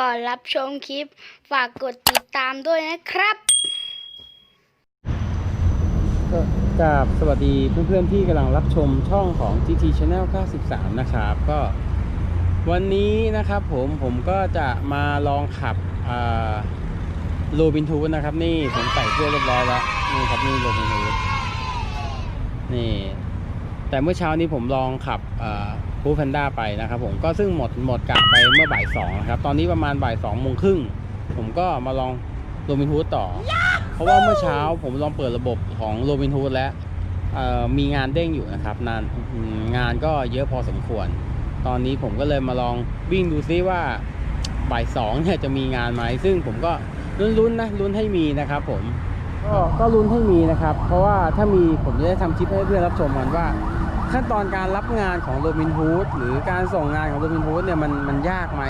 ก่อนรับชมคลิป ฝากกดติดตามด้วยนะครับก็กราบสวัสดีเพื่อนๆที่กำลังรับชมช่องของ GT Channel 93 นะครับ ก็วันนี้นะครับผมผมก็จะมาลองขับโรบินทูดนะครับ นี่ผมใส่เสื้อเรียบร้อยแล้ว นี่ครับนี่โรบินทูดนี่ แต่เมื่อเช้านี้ผมลองขับ ฟูแพนด้าไปนะครับผมก็ซึ่งหมดหมดกะไปเมื่อบ่ายสองครับ ตอนนี้ประมาณบ่ายสองโมงครึ่งผมก็มาลองโรบินทูดต่อ เพราะว่าเมื่อเช้าผมลองเปิดระบบของโรบินฮูดแล้วมีงานเด้งอยู่นะครับนานงานก็เยอะพอสมควร ตอนนี้ผมก็เลยมาลองวิ่งดูซิว่าบ่ายสองเนี่ยจะมีงานไหมซึ่งผมก็ลุ้นๆนะลุ้นให้มีนะครับผมก็ก็ลุ้นให้มีนะครับ เพราะว่าถ้ามีผมจะได้ทำคลิปให้เพื่อนรับชมกันว่า ขั้นตอนการรับงานของโรบินฮูดหรือการส่งงานของโรบินฮูดเนี่ยมันมันยากไหม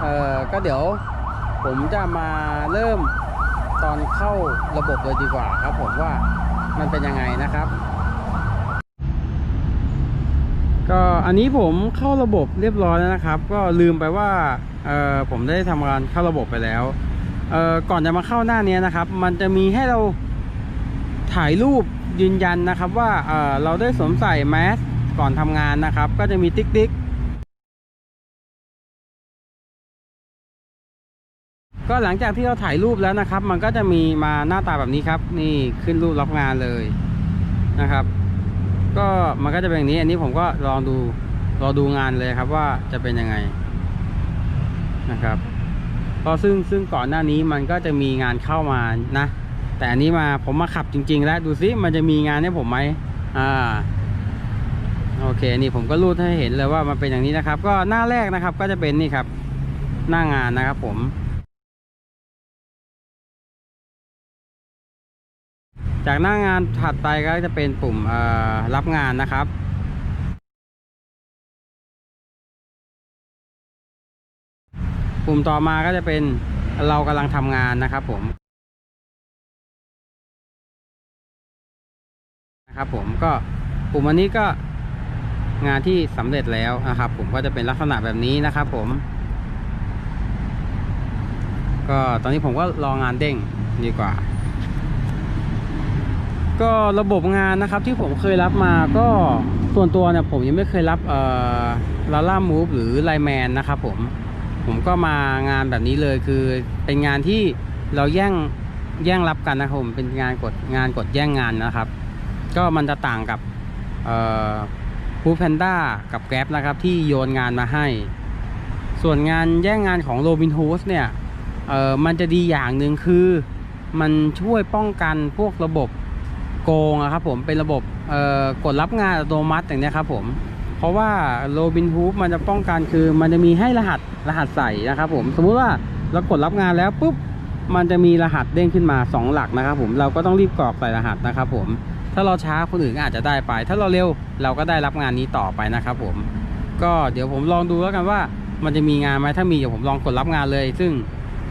เอ่อก็เดี๋ยวผมจะมาเริ่มตอนเข้าระบบเลยดีกว่าครับผมว่ามันเป็นยังไงนะครับ ก็อันนี้ผมเข้าระบบเรียบร้อยแล้วนะครับ ก็ลืมไปว่าเออผมได้ทำการเข้าระบบไปแล้วเออก่อนจะมาเข้าหน้านี้นะครับ มันจะมีให้เราถ่ายรูป ยืนยันนะครับว่าเเราได้สวมใส่แมสก่อนทำงานนะครับ ก็จะมีติ๊กติ๊กก็หลังจากที่เราถ่ายรูปแล้วนะครับ มันก็จะมีมาหน้าตาแบบนี้ครับ นี่ขึ้นรูปรับงานเลยนะครับ ก็มันก็จะเป็นอย่างนี้ อันนี้ผมก็ลองดูรอดูงานเลยครับว่าจะเป็นยังไงนะครับก็ซึ่งซึ่งก่อนหน้านี้มันก็จะมีงานเข้ามานะ แต่อันนี้มาผมมาขับจริง ๆ แล้วดูซิมันจะมีงานให้ผมไหมอ่าโอเคนี่ผมก็รูดให้เห็นเลยว่ามันเป็นอย่างนี้นะครับ ก็หน้าแรกนะครับก็จะเป็นนี่ครับ หน้างานนะครับผม จากหน้างานถัดไปก็จะเป็นปุ่มรับงานนะครับปุ่มต่อมาก็จะเป็นเรากำลังทำงานนะครับผม นะครับผมก็ปุ่มอันนี้ก็งานที่สำเร็จแล้วนะครับผมก็จะเป็นลักษณะแบบนี้นะครับผม ก็ตอนนี้ผมก็รองานเด้งดีกว่า ก็ระบบงานนะครับที่ผมเคยรับมาก็ส่วนตัวเนี่ยผมยังไม่เคยรับเอ่อลาล่ามูฟหรือไลแมนนะครับผมผมก็มางานแบบนี้เลยคือเป็นงานที่เราแย่งแย่งรับกันนะครับผมเป็นงานกดงานกดแย่งงานนะครับ ก็มันจะต่างกับฟูแพนด้ากับแกร็บนะครับที่โยนงานมาให้ ส่วนงานแย่งงานของโรบินฮูสเนี่ยมันจะดีอย่างหนึ่งคือ มันช่วยป้องกันพวกระบบโกงอะครับผมเป็นระบบกดรับงานอัตโนมัติอย่างนี้ครับผมเพราะว่าโรบินฮู d มันจะป้องกันคือ มันจะมีให้รหัสรหัสใส่นะครับผมสมมุติว่าเรากดรับงานแล้วปุ๊บมันจะมีรหัสเด้งขึ้นมา 2 หลักนะครับผมเราก็ต้องรีบกรอกใส่รหัสนะครับผม ถ้าเราช้าคนอื่นก็อาจจะได้ไป ถ้าเราเร็วเราก็ได้รับงานนี้ต่อไปนะครับผม ก็เดี๋ยวผมลองดูแล้วกันว่า มันจะมีงานไหมถ้ามีเดี๋ยวผมลองกดรับงานเลย ซึ่ง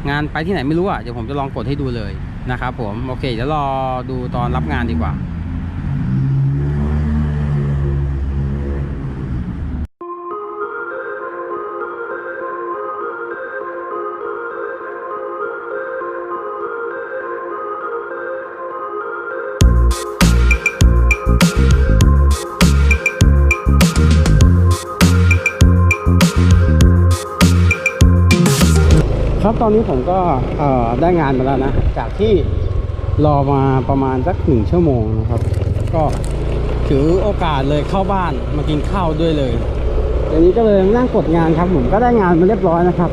งานไปที่ไหนไม่รู้อะเดี๋ยวผมจะลองกดให้ดูเลยนะครับผมโอเคเดี๋ยวรอดูตอนรับงานดีกว่า ครับตอนนี้ผมก็ได้งานมาแล้วนะ จากที่รอมาประมาณสักหนึ่งชั่วโมงนะครับ ก็ถือโอกาสเลยเข้าบ้านมากินข้าวด้วยเลยเดี๋ยวนี้ก็เลยนั่งกดงานครับผมก็ได้งานมาเรียบร้อยนะครับ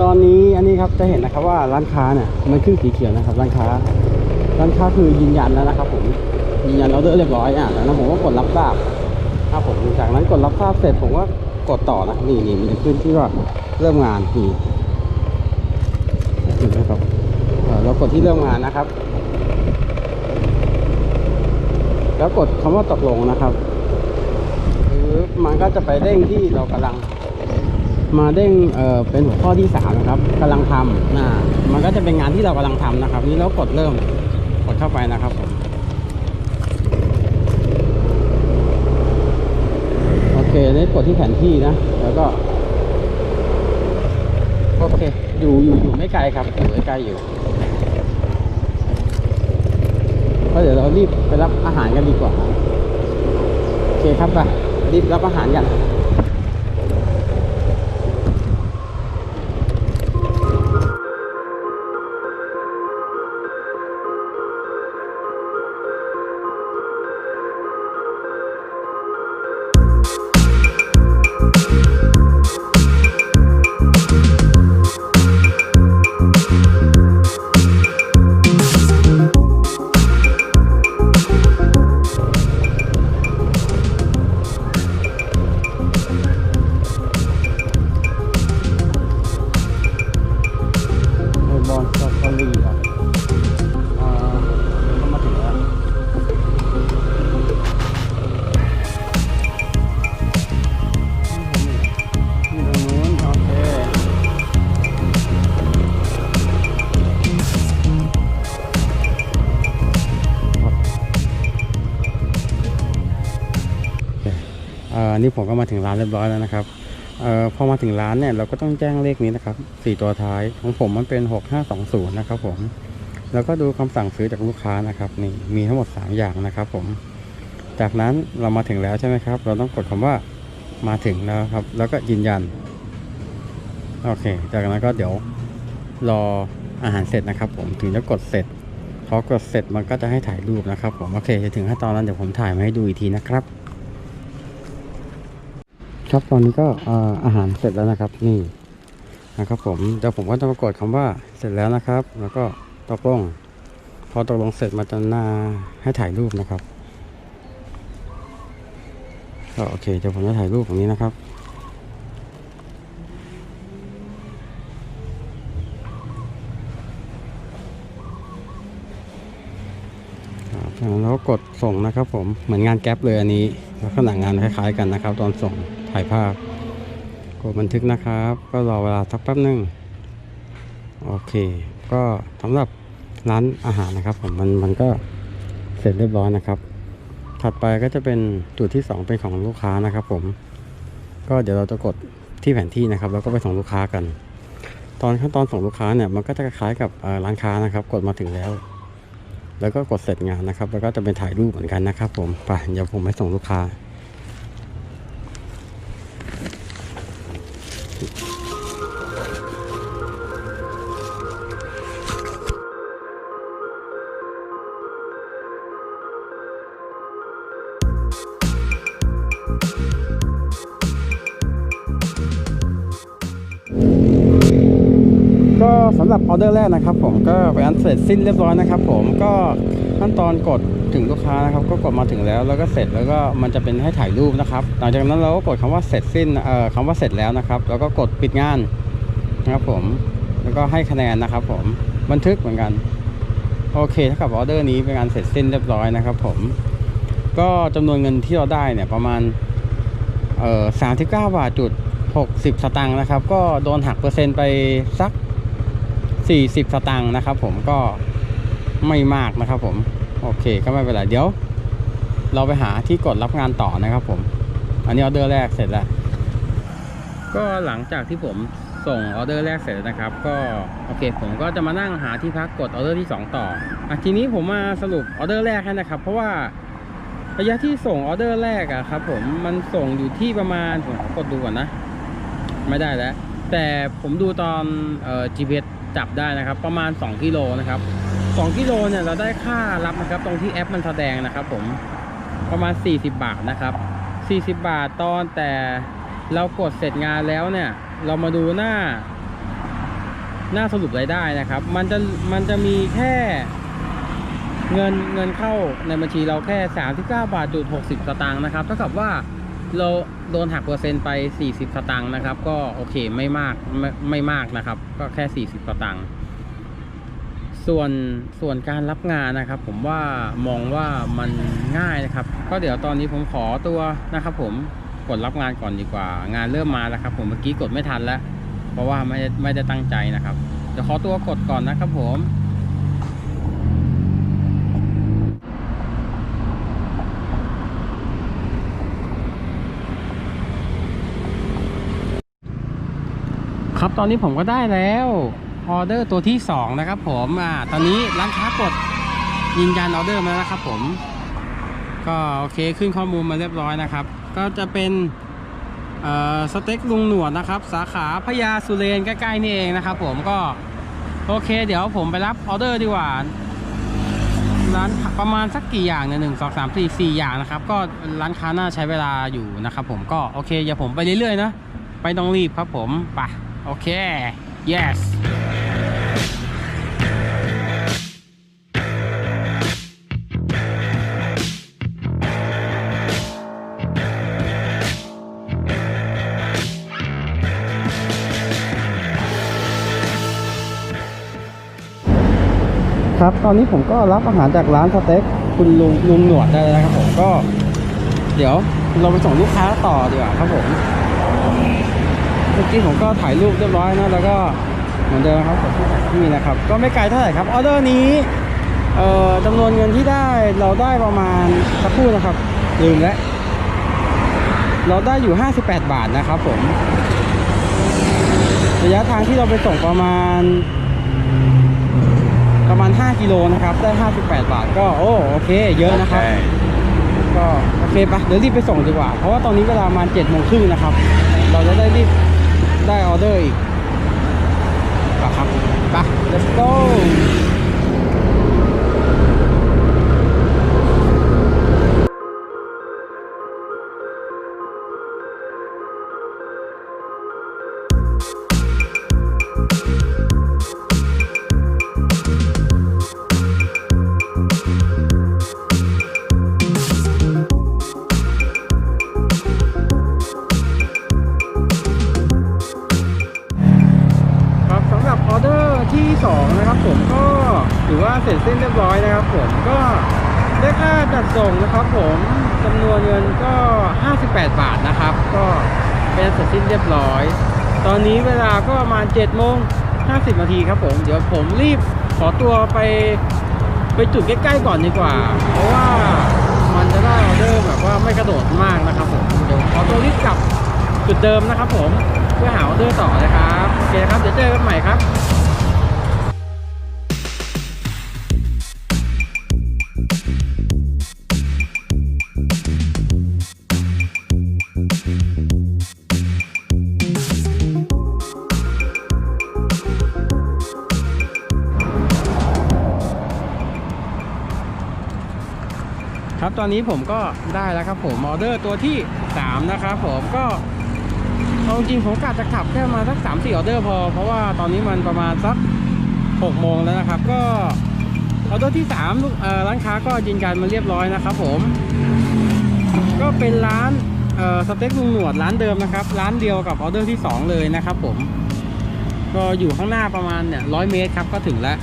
ตอนนี้อันนี้ครับจะเห็นนะครับว่าร้านค้าเนี่ยมันขึ้นสีเขียวนะครับ ร้านค้า ร้านค้าคือยืนยันแล้วนะครับ ผมยืนยันออเดอร์เรียบร้อยอะแล้วผมก็กดรับทราบครับผมจากนั้นกดรับทราบเสร็จผมก็กดต่อนะนี่นี่มันจะขึ้นที่ว่าเริ่มงานนี่ นะครับเรากดที่เริ่มงานนะครับ แล้วกดคำว่าตกลงนะครับหรือมันก็จะไปเด้งที่เรากำลัง มาเด้งเเป็นหัวข้อที่สามนะครับกำลังทำนะมันก็จะเป็นงานที่เรากำลังทำนะครับ นี่เรากดเริ่มกดเข้าไปนะครับผมโอเคนี่กดที่แผนที่นะ แล้วก็ โอเค ยู่อยู่อยู่ไม่ไกลครับอยู่ใกล้ๆอยู่ก็เดี๋ยวเรารีบไปรับอาหารกันดีกว่าโอเคครับไปรีบรับอาหารกัน อนี่ผมก็มาถึงร้านเรียบร้อยแล้วนะครับเอ่อพอมาถึงร้านเนี่ยเราก็ต้องแจ้งเลขนี้นะครับสี่ตัวท้ายของผมมันเป็นหกห้าสองศูนย์นะครับผม แล้วก็ดูคำสั่งซื้อจากลูกค้านะครับนี่มีทั้งหมดสามอย่างนะครับผม จากนั้นเรามาถึงแล้วใช่ไหมครับ เราต้องกดคำว่ามาถึงแล้วครับ แล้วก็ยืนยัน โอเค จากนั้นก็เดี๋ยวรออาหารเสร็จนะครับ ผมถึงจะกดเสร็จพอกดเสร็จมันก็จะให้ถ่ายรูปนะครับ ผมโอเคจะถึงขั้นตอนนั้นเดี๋ยวผมถ่ายมาให้ดูอีกทีนะครับ ครับตอนนี้ก็อาหารเสร็จแล้วนะครับนี่นะครับผมเดี๋ยวผมก็จะมากดคำว่าเสร็จแล้วนะครับ แล้วก็ตกลงพอตกลงเสร็จมันจะหน้าให้ถ่ายรูปนะครับก็โอเคเดี๋ยวผมจะถ่ายรูปตรงนี้นะครับครับจากนั้นเราก็กดส่งนะครับผมเหมือนงานแก๊ปเลยอันนี้ลักษณะงานคล้ายๆกันนะครับ ตอนส่ง ถ่ายภาพ กดบันทึกนะครับ ก็รอเวลาสักแป๊บหนึ่งโอเค ก็สำหรับร้านอาหารนะครับผมมันมันก็เสร็จเรียบร้อยนะครับ ถัดไปก็จะเป็นจุดที่ 2 เป็นของลูกค้านะครับ ผม ก็เดี๋ยวเราจะกดที่แผนที่นะครับ แล้วก็ไปส่งลูกค้ากัน ตอนขั้นตอนส่งลูกค้าเนี่ยมันก็จะคล้ายกับร้านค้านะครับ กดมาถึงแล้ว แล้วก็กดเสร็จงานนะครับ แล้วก็จะเป็นถ่ายรูปเหมือนกันนะครับ ผมไปเดี๋ยวผมไปส่งลูกค้า สำหรับออเดอร์แรกนะครับ ผมก็ไปอันเสร็จสิ้นเรียบร้อยนะครับ ผมก็ขั้นตอนกดถึงลูกค้านะครับ ก็กดมาถึงแล้วแล้วก็เสร็จแล้วก็มันจะเป็นให้ถ่ายรูปนะครับ หลังจากนั้นเราก็กดคำว่าเสร็จสิ้นเอ่อคำว่าเสร็จแล้วนะครับ แล้วก็กดปิดงานนะครับผมแล้วก็ให้คะแนนนะครับ ผมบันทึกเหมือนกันโอเคเท่ากับออเดอร์นี้เป็นการเสร็จสิ้นเรียบร้อยนะครับ ผมก็จำนวนเงินที่เราได้เนี่ยประมาณเอ่อสามสิบเก้าบาทจุดหกสิบสตางค์นะครับ ก็โดนหักเปอร์เซ็นต์ไปสัก 40สตางค์นะครับ ผมก็ไม่มากนะครับ ผมโอเคก็ไม่เป็นไรเดี๋ยว เราไปหาที่กดรับงานต่อนะครับ ผม อันนี้ออเดอร์แรกเสร็จแล้ว ก็หลังจากที่ผมส่งออเดอร์แรกเสร็จนะครับ ก็โอเค ผมก็จะมานั่งหาที่พักกดออเดอร์ที่ 2 ต่ออะทีนี้ผมมาสรุปออเดอร์แรกให้นะครับ เพราะว่าระยะที่ส่งออเดอร์แรกอะครับ ผมมันส่งอยู่ที่ประมาณผมกดดูก่อนนะ ไม่ได้แล้ว แต่ผมดูตอนเอ่อ GPS จับได้นะครับ ประมาณ 2กิโลนะครับ2กิโลเนี่ยเราได้ค่ารับนะครับตรงที่แอปมันแสดงนะครับ ผมประมาณ 40 บาทนะครับ 40 บาทตอนแต่เรากดเสร็จงานแล้วเนี่ย เรามาดูหน้า หน้าสรุปรายได้นะครับ มันจะมันจะมีแค่เงินเงินเข้าในบัญชีเราแค่ 39 บาทจุด60 สตางค์นะครับเท่ากับว่า เราโดนหักเปอร์เซ็นต์ไป 40 สตางค์นะครับ ก็โอเคไม่มากไม่ไม่มากนะครับ ก็แค่ 40 สตางค์ส่วนส่วนการรับงานนะครับ ผมว่ามองว่ามันง่ายนะครับ ก็เดี๋ยวตอนนี้ผมขอตัวนะครับ ผมกดรับงานก่อนดีกว่า งานเริ่มมาแล้วครับ ผมเมื่อกี้กดไม่ทันแล้ว เพราะว่าไม่ได้ไม่ได้ตั้งใจนะครับเดี๋ยวขอตัวกดก่อนนะครับผม ตอนนี้ผมก็ได้แล้วออเดอร์ตัวที่ 2 นะครับผมอ่าตอนนี้ร้านค้ากดยืนยันออเดอร์มาแล้วนะครับผม ก็โอเคขึ้นข้อมูลมาเรียบร้อยนะครับ ก็จะเป็นเอ่อสเต็กลุงหนวดนะครับ สาขาพญาสุเรนใกล้ๆนี่เองนะครับผมก็โอเค เดี๋ยวผมไปรับออเดอร์ดีกว่าร้านประมาณสักกี่อย่างเนี่ยหนึ่งสองสามสี่สี่อย่างนะครับ ก็ร้านค้าน่าใช้เวลาอยู่นะครับผมก็โอเคอย่าผมไปเรื่อยๆนะ ไปต้องรีบครับผมไป โอเค yes ครับ ตอนนี้ผมก็รับอาหารจากร้านสเต็กคุณลุงลุงหนวดได้แล้วครับผมก็ เดี๋ยวเราไปส่งลูกค้าต่อดีกว่าครับผม มื่อกี้ผมก็ถ่ายรูปเรียบร้อยนะแล้วก็เหมือนเดิมครับกับที่นะครับ ก็ไม่ไกลเท่าไหร่ครับออเดอร์นี้เอ่อจำนวนเงินที่ได้เราได้ประมาณสักครู่นะครับ ลืมแล้วเราได้อยู่ 58 บาทนะครับผมระยะทางที่เราไปส่งประมาณ ประมาณ 5 กิโลนะครับ ได้ 58 บาทก็โอ้โอเค เยอะนะครับ ก็โอเคปะเดี๋ยวรีบไปส่งดีกว่า เพราะว่าตอนนี้เวลาประมาณ7โมงครึ่งนะครับ เราจะได้รีบ ได้ออเดอร์อีกปะครับปะ let's go อนนี้เวลาก็ประมาณ7โมง50นาทีครับผม เดี๋ยวผมรีบขอตัวไปไปจุดใกล้ๆก่อนดีกว่า เพราะว่ามันจะได้ออเดอร์แบบว่าไม่กระโดดมากนะครับผม เดี๋ยวขอตัวรีบกลับจุดเดิมนะครับผม เพื่อหาออเดอร์ต่อนะครับ โอเคครับ เดี๋ยวเจอกันใหม่ครับ ตอนนี้ผมก็ได้แล้วครับผมออเดอร์ตัวที่ 3 นะครับผมก็เอาจริงผมกะจะขับแค่มาสัก3 4ออเดอร์พอ เพราะว่าตอนนี้มันประมาณสัก6โมงแล้วนะครับ ก็ออเดอร์ที่3ลูกร้านค้าก็ยืนยันมาเรียบร้อยนะครับผม ก็เป็นร้านสเต็กลุงหนวดร้านเดิมนะครับ ร้านเดียวกับออเดอร์ที่ 2 เลยนะครับผม ก็อยู่ข้างหน้าประมาณเนี่ยร้อยเมตรครับก็ถึงแล้ว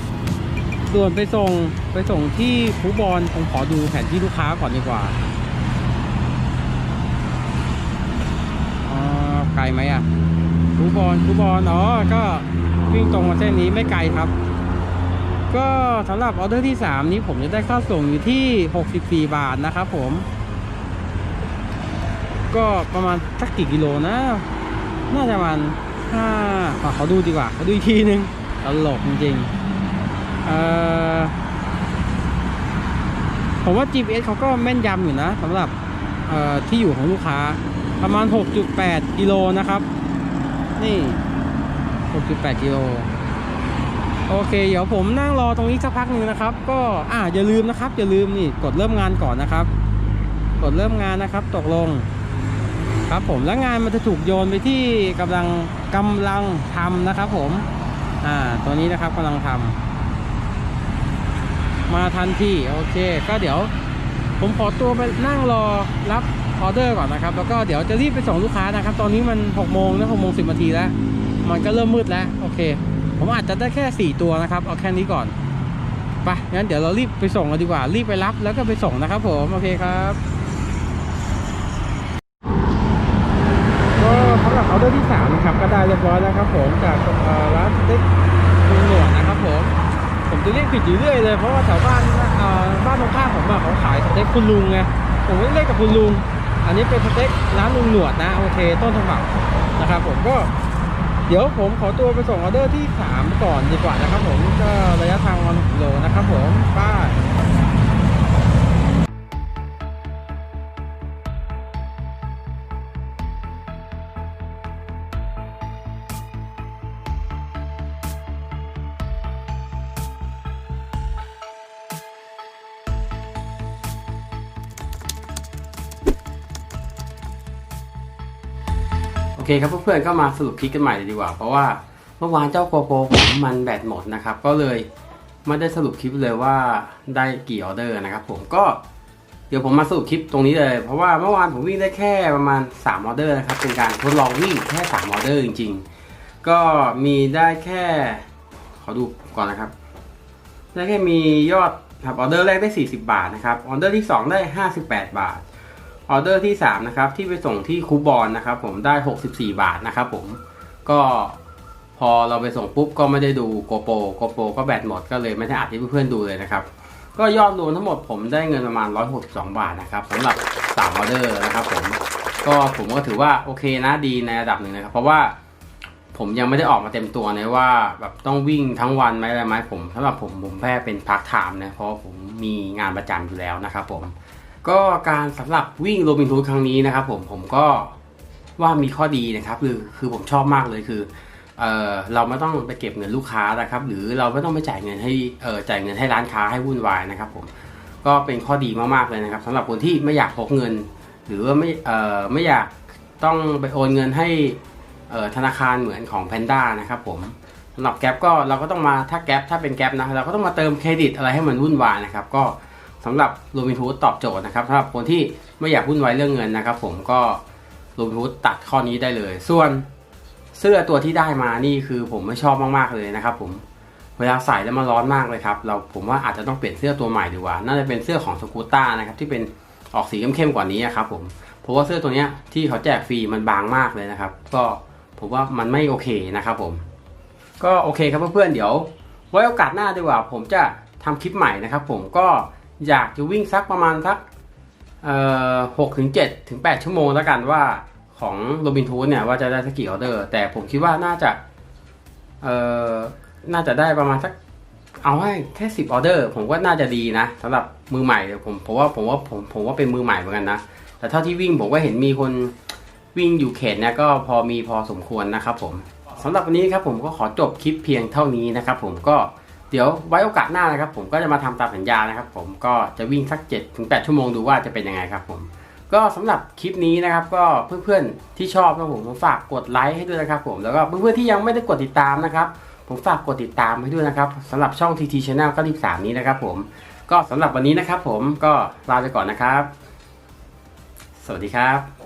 ส่วนไปส่งไปส่งที่คูบอลผมขอดูแผนที่ลูกค้าก่อนดีกว่าอ๋อไกลไหมอะคูบอลคูบอลอ๋อก็วิ่งตรงมาเส้นนี้ไม่ไกลครับ ก็สำหรับออเดอร์ที่ 3 นี้ผมจะได้ค่าส่งอยู่ที่ 64 บาทนะครับผม ก็ประมาณสักกี่กิโลนะ น่าจะประมาณห้าขอดูดีกว่า ขอดูอีกทีนึงตลกจริงๆ เออผมว่า GPS เขาก็แม่นยำอยู่นะสำหรับที่อยู่ของลูกค้าประมาณ 6.8 กิโลนะครับ นี่ 6.8 กิโลโอเค เดี๋ยวผมนั่งรอตรงนี้สักพักหนึ่งนะครับ ก็อ่าอย่าลืมนะครับ อย่าลืมนี่กดเริ่มงานก่อนนะครับ กดเริ่มงานนะครับ ตกลง ครับผมแล้วงานมันจะถูกโยนไปที่กำลังกำลังทำนะครับ ผม อ่า ตัวนี้นะครับกำลังทำ มาทันทีโอเค ก็เดี๋ยวผมขอตัวไปนั่งรอรับออเดอร์ก่อนนะครับ แล้วก็เดี๋ยวจะรีบไปส่งลูกค้านะครับ ตอนนี้มัน6โมงนะ6โมง10นาทีแล้ว มันก็เริ่มมืดแล้ว โอเค ผมอาจจะได้แค่ 4 ตัวนะครับ เอาแค่นี้ก่อน ไป งั้นเดี๋ยวเรารีบไปส่งกันดีกว่า รีบไปรับแล้วก็ไปส่งนะครับผม โอเคครับก็สำหรับออเดอร์ที่3นะครับ ก็ได้เรียบร้อยแล้วครับผม จากร้านเต็กลุงหนวดนะครับผม ผมจะเรียกผิดอยู่เรื่อยเลยเพราะว่าแถวบ้านบ้านตรงข้ามผมอะเขาขายสเต็กคุณลุงไงผมก็เรียกกับคุณลุง อันนี้เป็นสเต็กร้านลุงหนวดนะโอเค ต้นฉบับนะครับผมก็เดี๋ยวผมขอตัวไปส่งออเดอร์ที่ 3 ก่อนดีกว่านะครับผมก็ระยะทางวันกิโลนะครับผมป้า เคครับเพื่อนๆก็มาสรุปคลิปกันใหม่เลยดีกว่า เพราะว่าเมื่อวานเจ้าโกโปรผมมันแบตหมดนะครับ ก็เลยไม่ได้สรุปคลิปเลยว่าได้กี่ออเดอร์นะครับ ผมก็เดี๋ยวผมมาสรุปคลิปตรงนี้เลย เพราะว่าเมื่อวานผมวิ่งได้แค่ประมาณ3ออเดอร์นะครับเป็นการทดลองวิ่งแค่3ออเดอร์จริง ๆ ก็มีได้แค่ ขอดูก่อนนะครับ ได้แค่มียอดครับออเดอร์แรกได้ 40 บาทนะครับออเดอร์ที่ 2 ได้ 58 บาท ออเดอร์ที่ 3 นะครับ ที่ไปส่งที่คูบอนนะครับผมได้ 64 บาทนะครับผมก็พอเราไปส่งปุ๊บก็ไม่ได้ดูโกโปโกโปก็แบตหมดก็เลยไม่ได้อัดให้เพื่อนๆดูเลยนะครับ ก็ยอดรวมทั้งหมดผมได้เงินประมาณ 162 บาทนะครับสำหรับ3ออเดอร์นะครับผมก็ผมก็ถือว่าโอเคนะดีในระดับหนึ่งนะครับ เพราะว่าผมยังไม่ได้ออกมาเต็มตัวนะว่าแบบต้องวิ่งทั้งวันไหมอะไรไหมผมสำหรับผมผมแค่เป็นพาร์ทไทม์นะเพราะผมมีงานประจำอยู่แล้วนะครับผม ก็การสำหรับวิ่งโรบินทูดครั้งนี้นะครับผมผมก็ว่ามีข้อดีนะครับคือคือผมชอบมากเลยคือเออเราไม่ต้องไปเก็บเงินลูกค้านะครับ หรือเราไม่ต้องไปจ่ายเงินให้เออจ่ายเงินให้ร้านค้าให้วุ่นวายนะครับ ผมก็เป็นข้อดีมากๆเลยนะครับสำหรับคนที่ไม่อยากพกเงิน หรือว่าไม่เออไม่อยากต้องไปโอนเงินให้เออธนาคารเหมือนของ Panda นะครับ ผมสำหรับแก๊ปก็เราก็ต้องมาถ้าแก๊ปถ้าเป็นแก๊ปนะเราก็ต้องมาเติมเครดิตอะไรให้มันวุ่นวายนะครับ ก็ สำหรับโรบิน o ูดตอบโจทย์นะครับสำหรับคนที่ไม่อยากวุ่นวายเรื่องเงินนะครับ ผมก็โรบิน o ูดตัดข้อนี้ได้เลย ส่วนเสื้อตัวที่ได้มานี่คือผมไม่ชอบมากๆเลยนะครับ ผมเวลาใส่แล้วมันร้อนมากเลยครับเราผมว่าอาจจะต้องเปลี่ยนเสื้อตัวใหม่ดีกว่า น่าจะเป็นเสื้อของสกูต้านะครับที่เป็นออกสีเข้มๆกว่านี้ครับผมเพราะว่าเสื้อตัวนี้ที่เขาแจกฟรีมันบางมากเลยนะครับ ก็ผมว่ามันไม่โอเคนะครับผม ก็โอเคครับเพื่อนๆเดี๋ยว ไว้โอกาสหน้าดีกว่า ผมจะทำคลิปใหม่นะครับ ผมก็ อยากจะวิ่งสักประมาณสักหกถึงเจ็ดถึงแปดชั่วโมงแล้วกันว่าของโรบินทูดเนี่ยว่าจะได้สักกี่ออเดอร์ แต่ผมคิดว่าน่าจะเอ่อน่าจะได้ประมาณสักเอาให้แค่สิบออเดอร์ ผมว่าน่าจะดีนะสำหรับมือใหม่เดี๋ยวผมผมว่าผมว่าผมผมว่าเป็นมือใหม่เหมือนกันนะแต่เท่าที่วิ่งผมก็เห็นมีคนวิ่งอยู่เขตเนี่ยก็พอมีพอสมควรนะครับผมสำหรับวันนี้ครับผมก็ขอจบคลิปเพียงเท่านี้นะครับผมก็ เดี๋ยวไว้โอกาสหน้านะครับ ผมก็จะมาทำตามสัญญานะครับ ผมก็จะวิ่งสัก7ถึง8ชั่วโมงดูว่าจะเป็นยังไงครับ ผม ก็สำหรับคลิปนี้นะครับ ก็เพื่อนๆที่ชอบนะผมผมฝากกดไลค์ให้ด้วยนะครับ ผมแล้วก็เพื่อนๆที่ยังไม่ได้กดติดตามนะครับ ผมฝากกดติดตามให้ด้วยนะครับสำหรับช่อง TT Channel 93นี้นะครับ ผมก็สำหรับวันนี้นะครับ ผมก็ลาไปก่อนนะครับ สวัสดีครับ